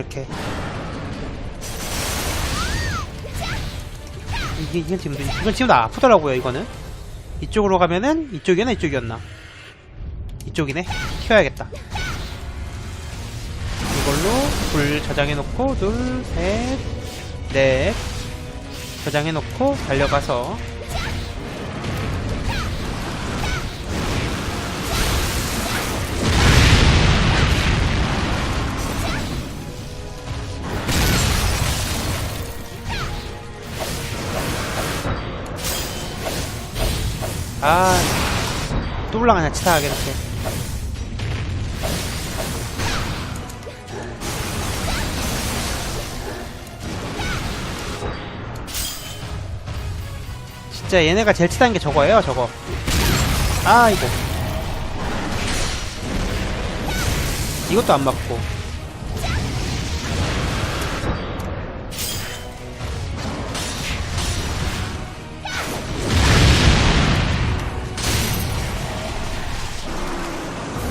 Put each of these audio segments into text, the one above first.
이렇게. 이게 이건 지금 이건 지금 나 아프더라고요 이거는. 이쪽으로 가면은 이쪽이었나 이쪽이었나. 이쪽이네. 튀어야겠다. 이걸로 불 저장해 놓고 둘 셋 넷. 저장해 놓고 달려가서 아, 또 올라가냐, 치사하게, 이렇게. 진짜 얘네가 제일 치사한 게 저거예요, 저거. 아, 이거. 이것도 안 맞고.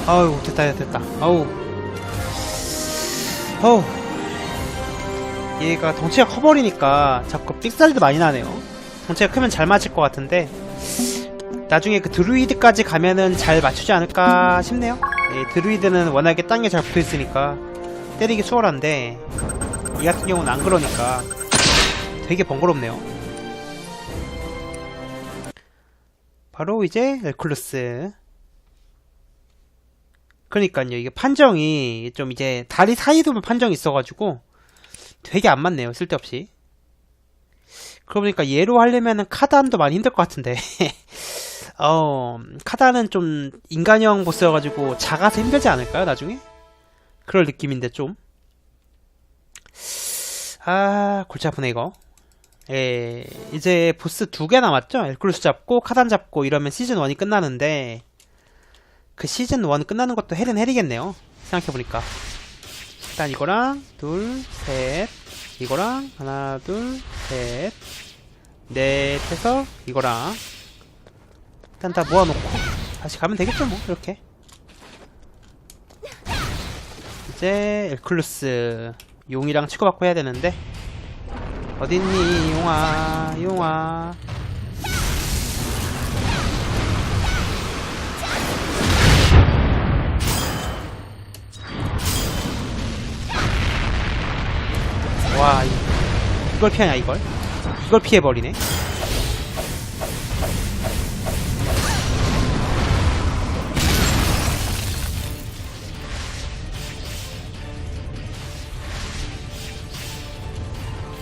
아유 됐다 됐다. 아우. 어우. 얘가 덩치가 커버리니까 자꾸 삑살도 많이 나네요. 덩치가 크면 잘 맞을 것 같은데. 나중에 그 드루이드까지 가면은 잘 맞추지 않을까 싶네요. 예, 드루이드는 워낙에 땅에 잘 붙어있으니까 때리기 수월한데 이 같은 경우는 안 그러니까 되게 번거롭네요. 바로 이제 엘클루스 그러니까요. 이게 판정이 좀 이제 다리 사이도면 판정이 있어가지고 되게 안 맞네요. 쓸데없이. 그러고 보니까 얘로 하려면은 카단도 많이 힘들 것 같은데. 어, 카단은 좀 인간형 보스여가지고 작아서 힘들지 않을까요? 나중에? 그럴 느낌인데 좀. 아, 골치 아프네 이거. 예, 이제 보스 두 개 남았죠? 엘크루스 잡고 카단 잡고 이러면 시즌 1이 끝나는데 그 시즌 1 끝나는 것도 헬은 헬이겠네요. 생각해보니까. 일단 이거랑, 둘, 셋. 이거랑, 하나, 둘, 셋. 넷 해서, 이거랑. 일단 다 모아놓고, 다시 가면 되겠죠, 뭐, 이렇게. 이제, 엘클루스. 용이랑 치고받고 해야 되는데. 어딨니, 용아, 용아. 와, 이- 이걸 피하냐, 이걸? 이걸 피해버리네.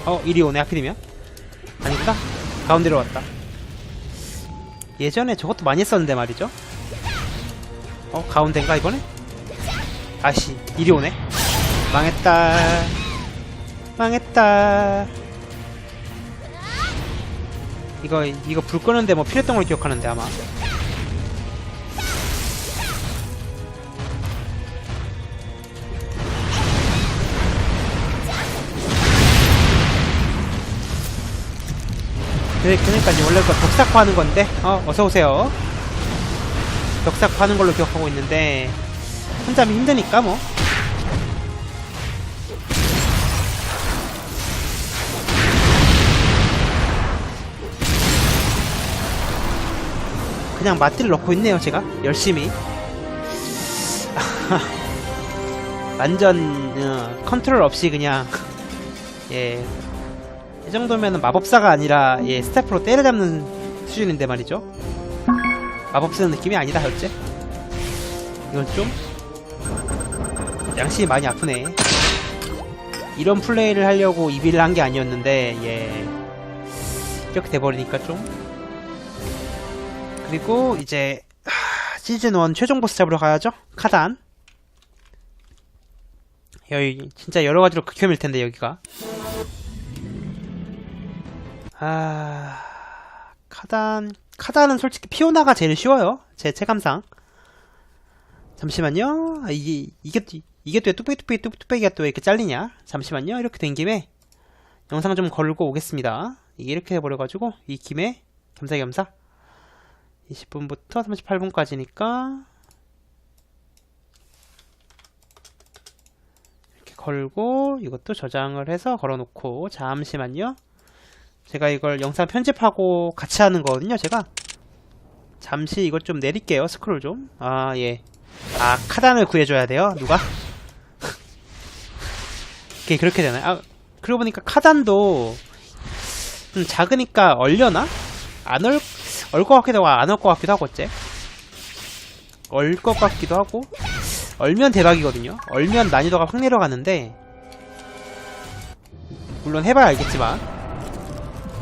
어, 이리 오네, 하필이면. 아닌가? 가운데로 왔다. 예전에 저것도 많이 했었는데 말이죠. 어, 가운데인가, 이번에? 아씨, 이리 오네. 망했다. 망했다. 이거 이거 불 끄는데 뭐 필요했던 걸 기억하는데 아마. 그래, 그러니까 원래 그 벽사파 하는 건데, 어, 어서 오세요. 벽사파 하는 걸로 기억하고 있는데 혼자 하면 힘드니까 뭐. 그냥 마띠를 넣고 있네요 제가. 열심히. 완전 어, 컨트롤 없이 그냥 예. 이 정도면 마법사가 아니라 예, 스태프로 때려잡는 수준인데 말이죠. 마법 쓰는 느낌이 아니다 어째? 이건 좀 양심이 많이 아프네. 이런 플레이를 하려고 이비를 한 게 아니었는데 예. 이렇게 돼버리니까 좀 그리고 이제 하, 시즌 1 최종 보스 잡으러 가야죠. 카단. 여기 진짜 여러 가지로 극혐일 텐데 여기가. 아 카단 카단은 솔직히 피오나가 제일 쉬워요. 제 체감상. 잠시만요. 아, 이게 이게 이게 또 뚝배기 뚝배기 뚝배기가 또 이렇게 잘리냐? 잠시만요. 이렇게 된 김에 영상 좀 걸고 오겠습니다. 이게 이렇게 해버려가지고 이 김에 겸사겸사 20분부터 38분까지니까 이렇게 걸고 이것도 저장을 해서 걸어놓고 잠시만요. 제가 이걸 영상 편집하고 같이 하는 거거든요. 제가 잠시 이것 좀 내릴게요. 스크롤 좀. 아 예. 아 카단을 구해줘야 돼요. 누가? 이게 그렇게 되나요? 아 그러고 보니까 카단도 좀 작으니까 얼려나? 안 얼, 얼 것 같기도 하고 안얼것 같기도 하고 어째? 얼 것 같기도 하고 얼면 대박이거든요. 얼면 난이도가 확 내려가는데 물론 해봐야 알겠지만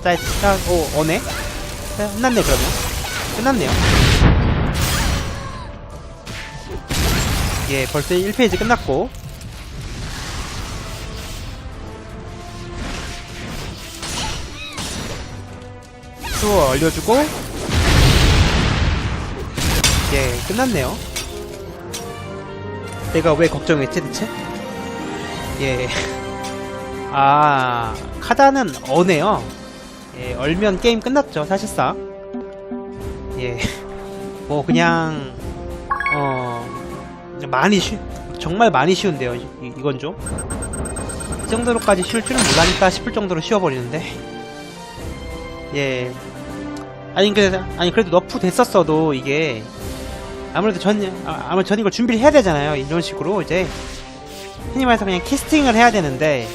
자, 자, 오, 어네? 자, 끝났네 그러면 끝났네요. 예, 벌써 1페이지 끝났고 또 얼려주고 예, 끝났네요. 내가 왜 걱정했지 대체? 예. 아, 카다는 어네요. 예, 얼면 게임 끝났죠, 사실상. 예. 뭐, 그냥, 어, 많이 쉬, 정말 많이 쉬운데요, 이, 이건 좀. 이 정도로까지 쉬울 줄은 몰라니까 싶을 정도로 쉬워버리는데. 예. 아니, 그, 아니, 그래도 너프 됐었어도 이게, 아무래도 전, 아, 아무래도 전 이걸 준비를 해야 되잖아요. 이런 식으로 이제 흔히 말해서 그냥 캐스팅을 해야 되는데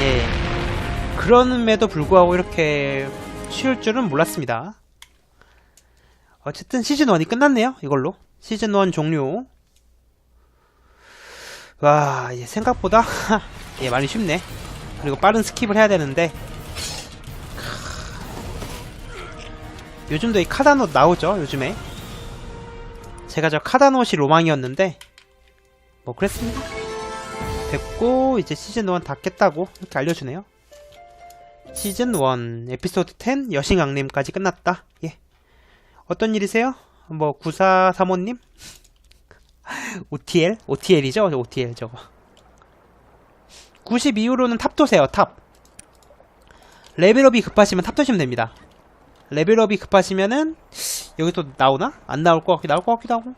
예 그럼에도 불구하고 이렇게 쉬울 줄은 몰랐습니다. 어쨌든 시즌 1이 끝났네요. 이걸로 시즌 1 종료. 와, 예, 생각보다 예 많이 쉽네. 그리고 빠른 스킵을 해야 되는데 요즘도 이 카다노 나오죠. 요즘에. 제가 저 카다노시 로망이었는데 뭐 그랬습니다 됐고 이제 시즌 1 다 깼다고 이렇게 알려주네요 시즌 1 에피소드 10 여신강림까지 끝났다 예 어떤 일이세요? 뭐 9435님? OTL? OTL이죠? OTL 저거 90 이후로는 탑 도세요 탑 레벨업이 급하시면 탑 도시면 됩니다 레벨업이 급하시면은 여기 또 나오나? 안 나올 것 같기 나올 것 같기도 하고.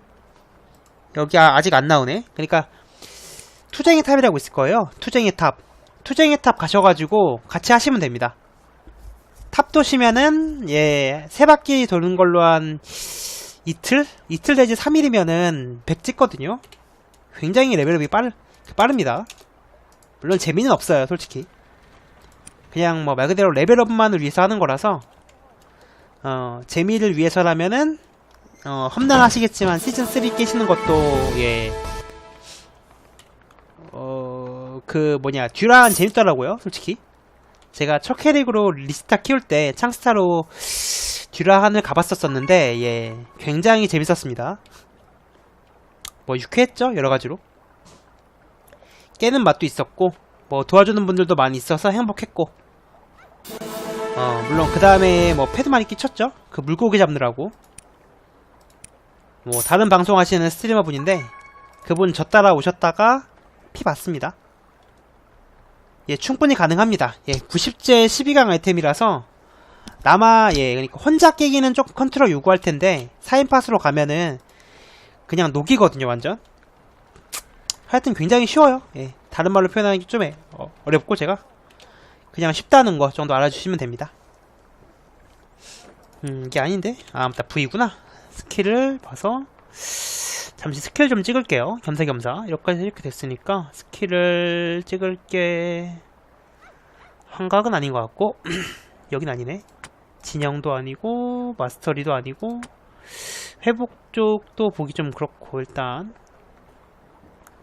여기 아, 아직 안 나오네. 그러니까 투쟁이 탑이라고 있을 거예요. 투쟁이 탑. 투쟁이 탑 가셔가지고 같이 하시면 됩니다. 탑 도시면은 예 세 바퀴 도는 걸로 한 이틀? 이틀 내지 3일이면은 100 찍거든요. 굉장히 레벨업이 빠르, 빠릅니다. 물론 재미는 없어요 솔직히. 그냥 뭐 말 그대로 레벨업만을 위해서 하는 거라서 어, 재미를 위해서라면은 어, 험난하시겠지만 시즌 3 깨시는 것도 예. 어, 그 뭐냐 듀란 재밌더라고요, 솔직히. 제가 첫 캐릭으로 리스타 키울 때 창스타로 듀라한을 가봤었었는데 예, 굉장히 재밌었습니다. 뭐 유쾌했죠, 여러 가지로. 깨는 맛도 있었고 뭐 도와주는 분들도 많이 있어서 행복했고 어, 물론 그 다음에 뭐 패드 많이 끼쳤죠? 그 물고기 잡느라고. 뭐 다른 방송 하시는 스트리머 분인데 그분 저 따라 오셨다가 피 받습니다. 예, 충분히 가능합니다. 예, 90제 12강 아이템이라서 남아 예, 그러니까 혼자 깨기는 조금 컨트롤 요구할 텐데 4인 팟으로 가면은 그냥 녹이거든요, 완전. 하여튼 굉장히 쉬워요. 예, 다른 말로 표현하기 좀 해, 어, 어렵고 제가 그냥 쉽다는 거 정도 알아주시면 됩니다. 음, 이게 아닌데? 아, 맞다. V구나. 스킬을 봐서 잠시 스킬 좀 찍을게요. 겸사겸사. 이렇게 이렇게 됐으니까 스킬을 찍을게 환각은 아닌 것 같고 여긴 아니네. 진영도 아니고 마스터리도 아니고 회복 쪽도 보기 좀 그렇고 일단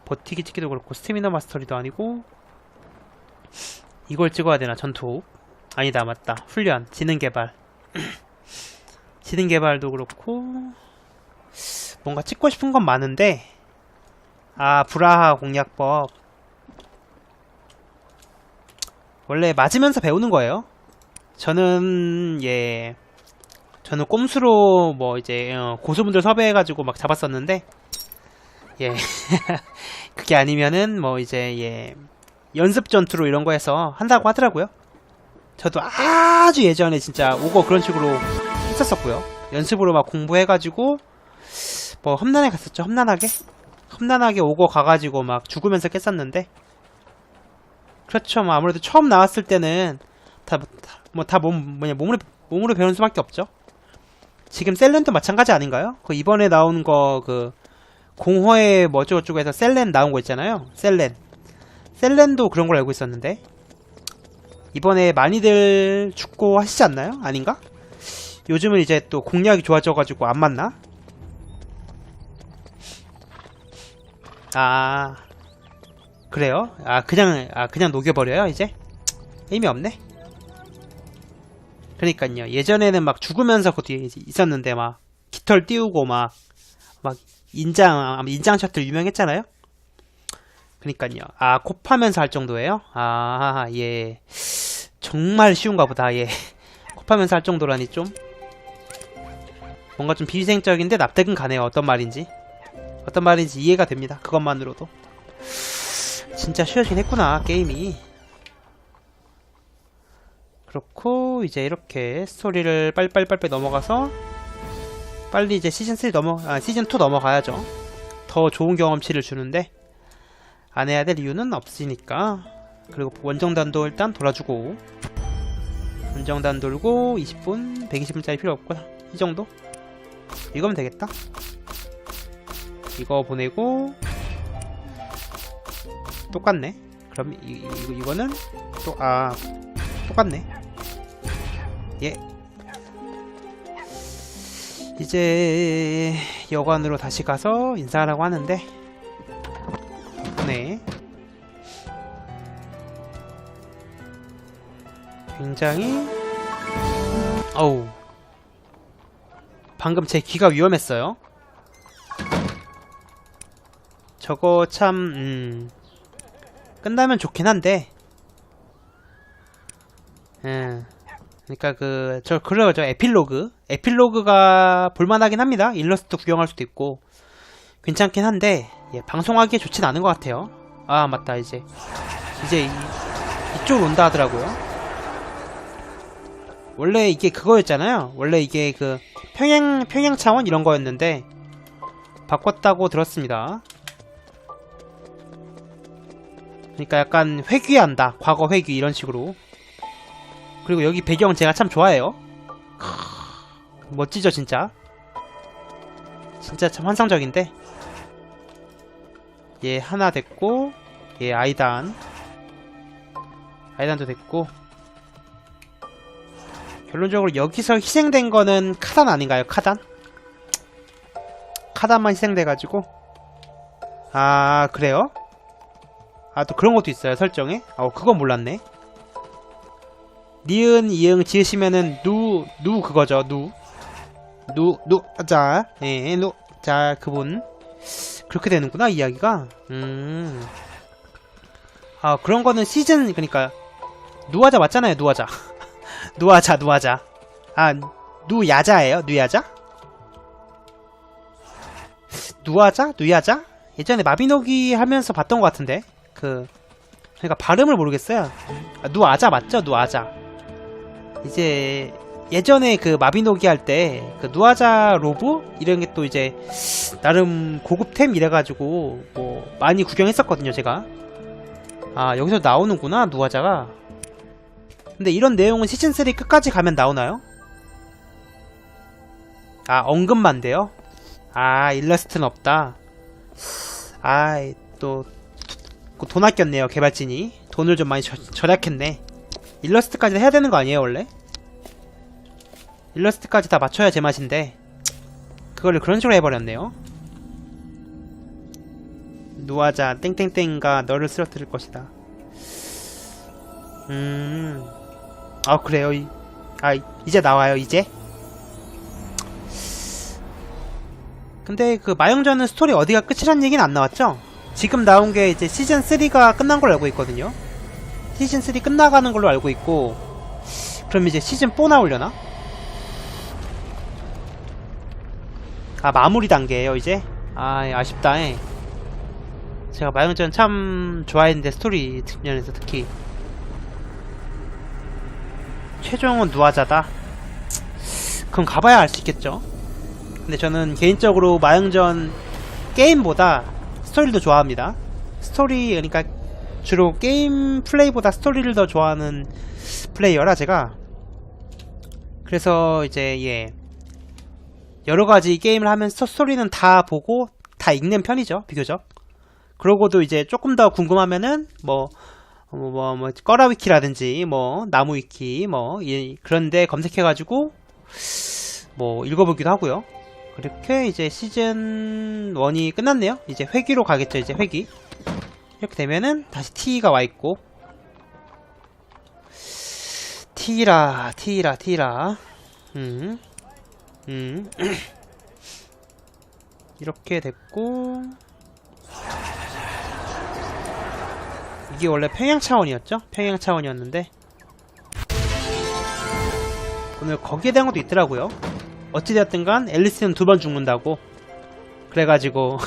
버티기 찍기도 그렇고 스태미나 마스터리도 아니고 이걸 찍어야 되나 전투? 아니다 맞다. 훈련 지능 개발. 지능 개발도 그렇고 뭔가 찍고 싶은 건 많은데 아 브라하 공략법. 원래 맞으면서 배우는 거예요. 저는 예 저는 꼼수로 뭐 이제 어, 고수분들 섭외해가지고 막 잡았었는데 예. 그게 아니면은 뭐 이제 예 연습 전투로 이런 거 해서 한다고 하더라고요. 저도 아주 예전에 진짜 오고 그런 식으로 했었었고요. 연습으로 막 공부해가지고 뭐 험난에 갔었죠. 험난하게 험난하게 오고 가가지고 막 죽으면서 깼었는데 그렇죠. 뭐 아무래도 처음 나왔을 때는 다뭐다몸 뭐냐 몸으로 몸으로 배우는 수밖에 없죠. 지금 셀렌도 마찬가지 아닌가요? 그 이번에 나온 거 그 공허의 뭐죠 저쩌고 해서 셀렌 나온 거 있잖아요. 셀렌. 셀렌도 그런 걸 알고 있었는데 이번에 많이들 죽고 하시지 않나요? 아닌가? 요즘은 이제 또 공략이 좋아져가지고 안 맞나? 아 그래요? 아 그냥 아 그냥 녹여버려요 이제? 의미 없네. 그러니까요. 예전에는 막 죽으면서 그것도 있었는데 막 깃털 띄우고 막 막 인장 인장 셔틀 유명했잖아요. 그러니까요. 아 곱하면서 할 정도예요? 아 예. 정말 쉬운가 보다. 예. 곱하면서 할 정도라니 좀 뭔가 좀 비위생적인데 납득은 가네요. 어떤 말인지. 어떤 말인지 이해가 됩니다. 그것만으로도. 진짜 쉬워지긴 했구나, 게임이. 그렇고, 이제 이렇게 스토리를 빨빨빨빨 넘어가서, 빨리 이제 시즌3 넘어, 아, 시즌2 넘어가야죠. 더 좋은 경험치를 주는데, 안 해야 될 이유는 없으니까. 그리고 원정단도 일단 돌아주고, 원정단 돌고, 20분, 120분짜리 필요 없고, 이 정도? 이거면 되겠다. 이거 보내고 똑같네. 그럼 이, 이, 이거, 이거는 또 아 똑같네. 예. 이제 여관으로 다시 가서 인사하라고 하는데 굉장히 어우 방금 제 귀가 위험했어요. 저거 참, 음, 끝나면 좋긴 한데, 예. 그니까 그, 저, 그래요, 저 에필로그. 에필로그가 볼만하긴 합니다. 일러스트 구경할 수도 있고, 괜찮긴 한데, 예, 방송하기에 좋진 않은 것 같아요. 아, 맞다, 이제. 이제 이, 이쪽으로 온다 하더라고요. 원래 이게 그거였잖아요. 원래 이게 그, 평양, 평양 차원 이런 거였는데, 바꿨다고 들었습니다. 그러니까 약간 회귀한다. 과거 회귀 이런 식으로. 그리고 여기 배경 제가 참 좋아해요. 크, 멋지죠 진짜. 진짜 참 환상적인데. 얘 하나 됐고 얘 아이단 아이단도 됐고 결론적으로 여기서 희생된 거는 카단 아닌가요? 카단? 카단만 희생돼가지고 아 그래요? 아, 또 그런 것도 있어요, 설정에. 어, 그건 몰랐네. 니은, 이응 지으시면은, 누, 누 그거죠, 누. 누, 누, 자, 예, 누, 자, 그분. 그렇게 되는구나, 이야기가. 음. 아, 그런 거는 시즌, 그니까, 누아자 맞잖아요, 누아자. 누아자, 누아자. 아, 누야자예요, 누야자? 누아자? 누야자? 예전에 마비노기 하면서 봤던 것 같은데. 그 그러니까 발음을 모르겠어요. 아, 누아자 맞죠? 누아자. 이제 예전에 그 마비노기 할 때 그 누아자 로브 이런 게 또 이제 나름 고급템 이래가지고 뭐 많이 구경했었거든요 제가. 아 여기서 나오는구나 누아자가. 근데 이런 내용은 시즌 3 끝까지 가면 나오나요? 아 언급만 돼요? 아 일러스트는 없다. 아또 돈 아꼈네요 개발진이 돈을 좀 많이 저, 절약했네 일러스트까지 해야 되는 거 아니에요 원래? 일러스트까지 다 맞춰야 제맛인데 그거를 그런 식으로 해버렸네요 누아자 땡땡땡가 너를 쓰러뜨릴 것이다 음 아 그래요 이, 아 이제 나와요 이제 근데 그 마영전은 스토리 어디가 끝이란 얘기는 안 나왔죠? 지금 나온 게 이제 시즌 3가 끝난 걸로 알고 있거든요. 시즌 3 끝나가는 걸로 알고 있고 그럼 이제 시즌 4 나오려나? 아 마무리 단계예요 이제? 아 아쉽다 예. 제가 마영전 참 좋아했는데 스토리 면에서 특히 최종은 누아자다? 그럼 가봐야 알 수 있겠죠. 근데 저는 개인적으로 마영전 게임보다 스토리도 좋아합니다. 스토리 그러니까 주로 게임 플레이보다 스토리를 더 좋아하는 플레이어라 제가. 그래서 이제 예. 여러 가지 게임을 하면서 스토리는 다 보고 다 읽는 편이죠 비교적. 그러고도 이제 조금 더 궁금하면은 뭐 뭐, 뭐, 뭐, 꺼라 위키라든지, 뭐, 나무 위키, 뭐, 이, 그런데 검색해가지고, 뭐, 읽어보기도 하고요. 그렇게 이제 시즌 1이 끝났네요. 이제 회기로 가겠죠, 이제 회기. 이렇게 되면은 다시 T가 와있고, T라, T라, T라. 음, 음. 이렇게 됐고, 이게 원래 평양 차원이었죠? 평양 차원이었는데 오늘 거기에 대한 것도 있더라고요. 어찌되었든 간 앨리스는 두 번 죽는다고 그래가지고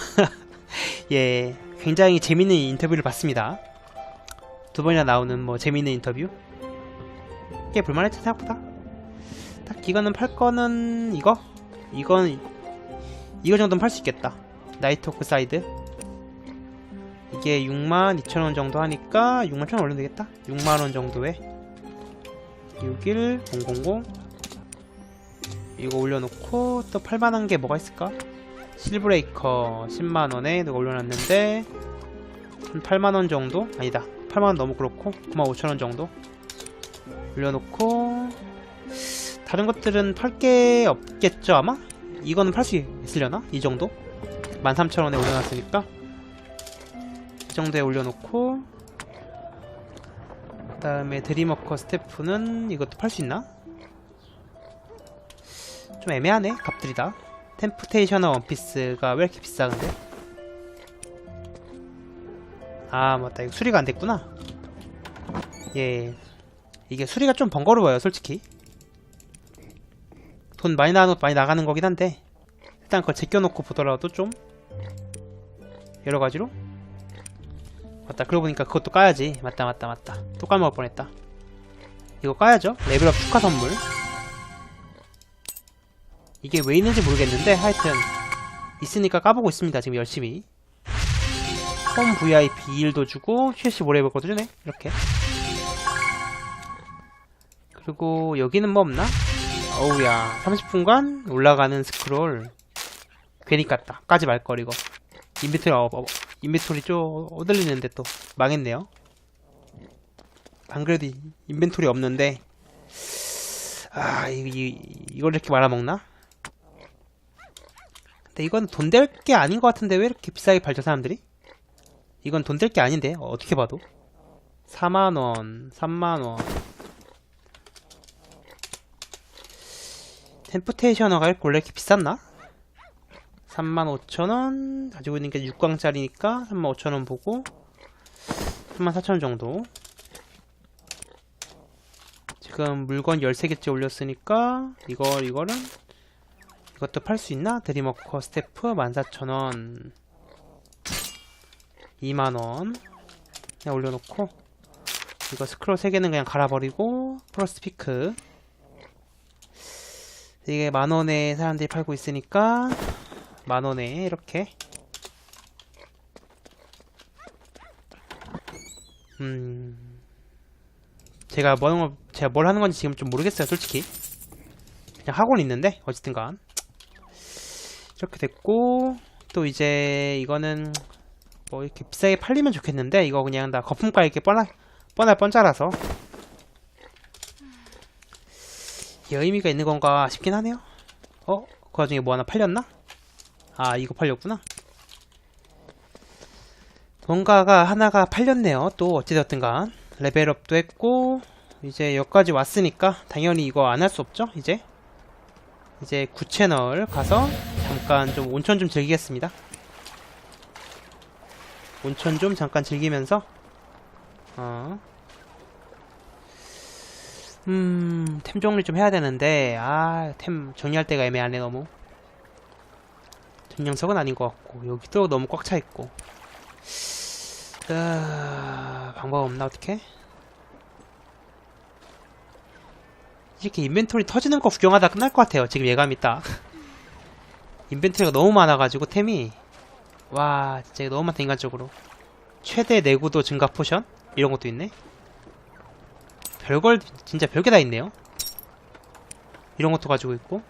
예 굉장히 재밌는 인터뷰를 봤습니다. 두 번이나 나오는 뭐 재밌는 인터뷰 꽤 볼만했죠 생각보다 딱 이거는 팔 거는 이거 이건 이거 정도는 팔 수 있겠다 나이트 호크 사이드 이게 62,000원 정도 하니까 61,000원 올리면 되겠다 6만원 정도에 61 000 이거 올려놓고 또 팔만한 게 뭐가 있을까? 실브레이커 10만원에 내가 올려놨는데 한 8만원 정도? 아니다 8만원 너무 그렇고 95,000원 정도 올려놓고 다른 것들은 팔 게 없겠죠 아마? 이거는 팔 수 있으려나? 이 정도? 13,000원에 올려놨으니까 이 정도에 올려놓고 그 다음에 드리머커 스태프는 이것도 팔 수 있나? 좀 애매하네 값들이 다. 템프테이셔너 원피스가 왜 이렇게 비싸 근데? 아 맞다. 이거 수리가 안 됐구나. 예. 이게 수리가 좀 번거로워요 솔직히. 돈 많이 나 많이 나가는 거긴 한데 일단 그걸 제껴놓고 보더라도 좀 여러 가지로 맞다. 그러고 보니까 그것도 까야지. 맞다 맞다 맞다. 또 까먹을 뻔했다. 이거 까야죠? 레벨업 축하 선물. 이게 왜 있는지 모르겠는데 하여튼 있으니까 까보고 있습니다 지금 열심히. 홈 VIP 2일도 주고 CC 모레 볼것도 주네 이렇게. 그리고 여기는 뭐 없나? 어우야 30분간 올라가는 스크롤. 괜히 깠다. 까지 말걸 이거. 인벤토리 어, 어, 인벤토리 좀 오들리는데 또 망했네요 안 그래도 이- 인벤토리 없는데 아 이, 이, 이걸 이렇게 말아먹나? 근데 이건 돈 될 게 아닌 것 같은데 왜 이렇게 비싸게 팔죠 사람들이? 이건 돈 될 게 아닌데 어, 어떻게 봐도 4만원 3만원 템프테이셔너가 원래 이렇게 비쌌나? 35,000원. 가지고 있는 게 6광짜리니까 35,000원 보고 34,000원 정도. 지금 물건 13개째 올렸으니까 이걸 이거는 이것도 팔 수 있나? 드리머커 스태프 14,000원. 2만원. 그냥 올려놓고 이거 스크롤 3개는 그냥 갈아버리고 프로스피크. 이게 만원에 사람들이 팔고 있으니까 만원에 이렇게. 음. 제가 뭐 제가 뭘 하는 건지 지금 좀 모르겠어요 솔직히. 그냥 하고는 있는데 어쨌든간. 이렇게 됐고 또 이제 이거는 뭐 이렇게 비싸게 팔리면 좋겠는데 이거 그냥 다 거품가 이렇게 뻔할 뻔할 뻔짜라서. 이게 의미가 있는 건가 싶긴 하네요. 어? 그 와중에 뭐 하나 팔렸나? 아 이거 팔렸구나. 뭔가가 하나가 팔렸네요. 또 어찌되었든간. 레벨업도 했고 이제 여기까지 왔으니까 당연히 이거 안 할 수 없죠 이제? 이제 9채널 가서 잠깐 좀 온천 좀 즐기겠습니다. 온천 좀 잠깐 즐기면서 어. 음, 템 정리 좀 해야 되는데, 아, 템 정리할 때가 애매하네, 너무. 전령석은 아닌 것 같고, 여기도 너무 꽉 차 있고. 아, 방법 없나, 어떻게? 이렇게 인벤토리 터지는 거 구경하다 끝날 것 같아요, 지금 예감이 딱. 인벤토리가 너무 많아가지고, 템이. 와, 진짜 너무 많다, 인간적으로. 최대 내구도 증가 포션 이런 것도 있네. 별걸 진짜 별게 다 있네요. 이런 것도 가지고 있고.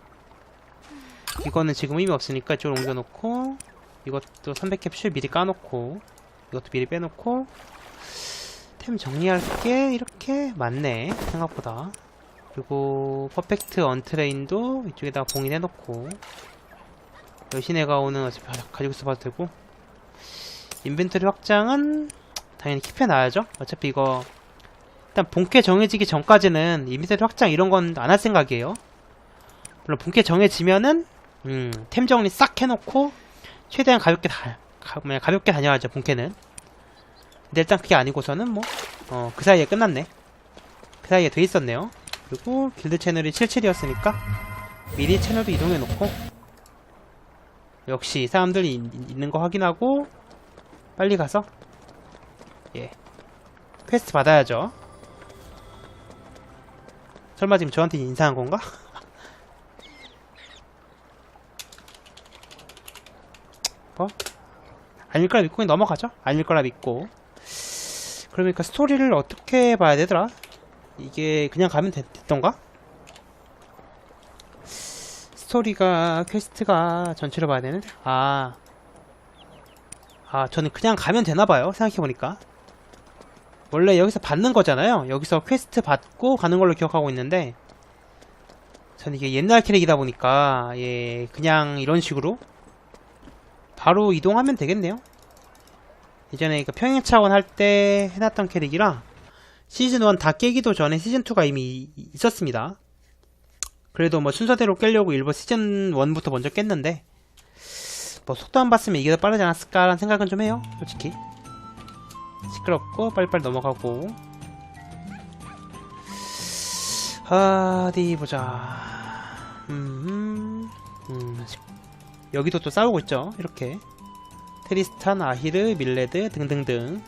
이거는 지금 의미 없으니까 이쪽으로 옮겨놓고 이것도 300캡슐 미리 까놓고 이것도 미리 빼놓고 템 정리할 게 이렇게 많네 생각보다. 그리고 퍼펙트 언트레인도 이쪽에다가 봉인해놓고 여신의 가오는 어차피 가- 가지고 있어봐도 되고. 인벤토리 확장은 당연히 킵해놔야죠. 어차피 이거 일단 본캐 정해지기 전까지는 인벤토리 확장 이런 건 안 할 생각이에요. 물론 본캐 정해지면은 음, 템 정리 싹 해놓고 최대한 가볍게 다, 가, 뭐냐, 가볍게 다녀야죠 본캐는. 근데 일단 그게 아니고서는 뭐 어, 그 사이에 끝났네. 그 사이에 돼 있었네요. 그리고 길드 채널이 77이었으니까 미리 채널도 이동해 놓고 역시 사람들이 있- 있는 거 확인하고 빨리 가서 예 퀘스트 받아야죠. 설마 지금 저한테 인사한 건가? 뭐? 아닐 거라 믿고 넘어가죠 아닐 거라 믿고 그러니까 스토리를 어떻게 봐야 되더라? 이게 그냥 가면 됐, 됐던가? 스토리가 퀘스트가 전체로 봐야 되는? 아, 아 저는 그냥 가면 되나봐요. 생각해보니까 원래 여기서 받는 거잖아요. 여기서 퀘스트 받고 가는 걸로 기억하고 있는데 저는 이게 옛날 캐릭이다 보니까 예 그냥 이런 식으로 바로 이동하면 되겠네요. 예전에 그 평행 차원 할 때 해놨던 캐릭이라 시즌 1 다 깨기도 전에 시즌 2가 이미 이- 있었습니다. 그래도 뭐 순서대로 깨려고 일부 시즌 1부터 먼저 깼는데 뭐 속도 안 봤으면 이게 더 빠르지 않았을까라는 생각은 좀 해요. 솔직히 시끄럽고 빨리빨리 넘어가고 아, 어디 보자. 음, 음, 여기도 또 싸우고 있죠. 이렇게 트리스탄, 아히르, 밀레드 등등등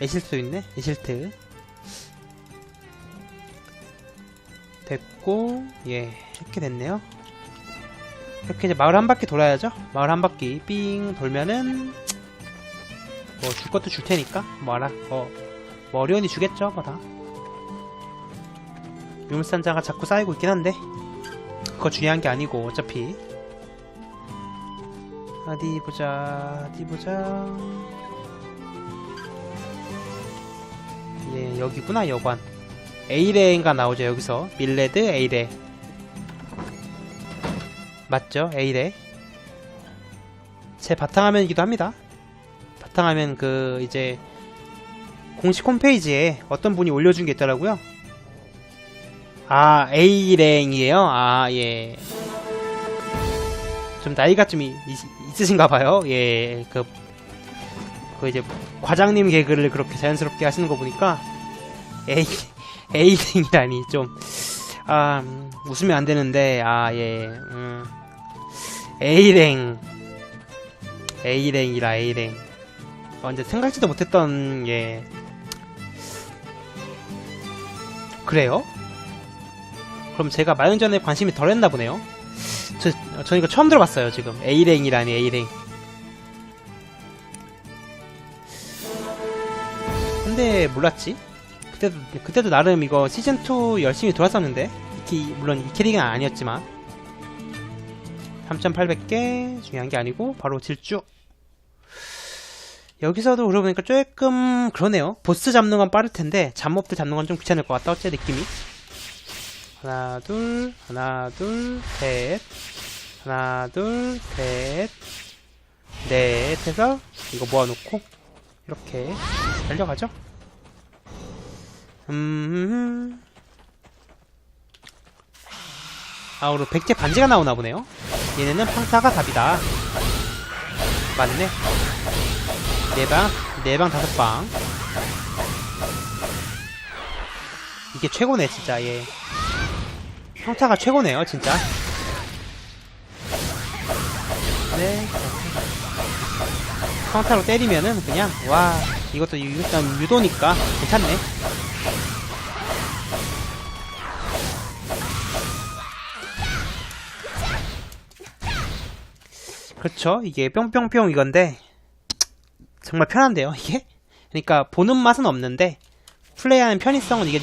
에실트도 있네. 에실트 됐고 예 이렇게 됐네요. 이렇게 이제 마을 한 바퀴 돌아야죠. 마을 한 바퀴 삥 돌면은 뭐 줄 것도 줄 테니까 뭐 알아 뭐, 뭐 어려운이 주겠죠 뭐 다. 유물산자가 자꾸 쌓이고 있긴 한데 그거 중요한 게 아니고 어차피 어디 보자 어디 보자. 예 여기구나 여관. A레인가 나오죠 여기서. 밀레드 A레. 맞죠 A레? 제 바탕화면이기도 합니다. 바탕화면 그 이제 공식 홈페이지에 어떤 분이 올려준 게 있더라고요. 아 A랭이에요? 아예. 좀 나이가 좀 있, 있으신가 봐요 예 그 그 이제 과장님 개그를 그렇게 자연스럽게 하시는 거 보니까 A A랭이라니 좀 아, 음, 웃으면 안 되는데 아, 예. 음. A랭 A랭이라 A랭 어, 이제 생각지도 못했던 예. 그래요? 그럼 제가 마연전에 관심이 덜했나 보네요. 저, 저 이거 처음 들어봤어요, 지금. A랭이라니, A랭. 근데 몰랐지? 그때도 그때도 나름 이거 시즌 2 열심히 돌았었는데 이, 물론 이 캐릭은 아니었지만 3,800개 중요한 게 아니고 바로 질주 여기서도 그러고 보니까 조금 그러네요 보스 잡는 건 빠를 텐데 잡몹들 잡는 건 좀 귀찮을 것 같다 어째 느낌이 하나 둘 하나 둘셋 하나 둘셋넷 해서 이거 모아놓고 이렇게 달려가죠 음. 아, 그리고 백제 반지가 나오나 보네요. 얘네는 평타가 답이다. 맞네. 네 방, 네 방, 다섯 방. 이게 최고네, 진짜, 얘. 평타가 최고네요, 진짜. 네. 평타로 때리면은 그냥, 와, 이것도 유- 일단 유도니까 괜찮네. 그렇죠. 이게 뿅뿅뿅 이건데 정말 편한데요. 이게 그러니까 보는 맛은 없는데 플레이하는 편의성은 이게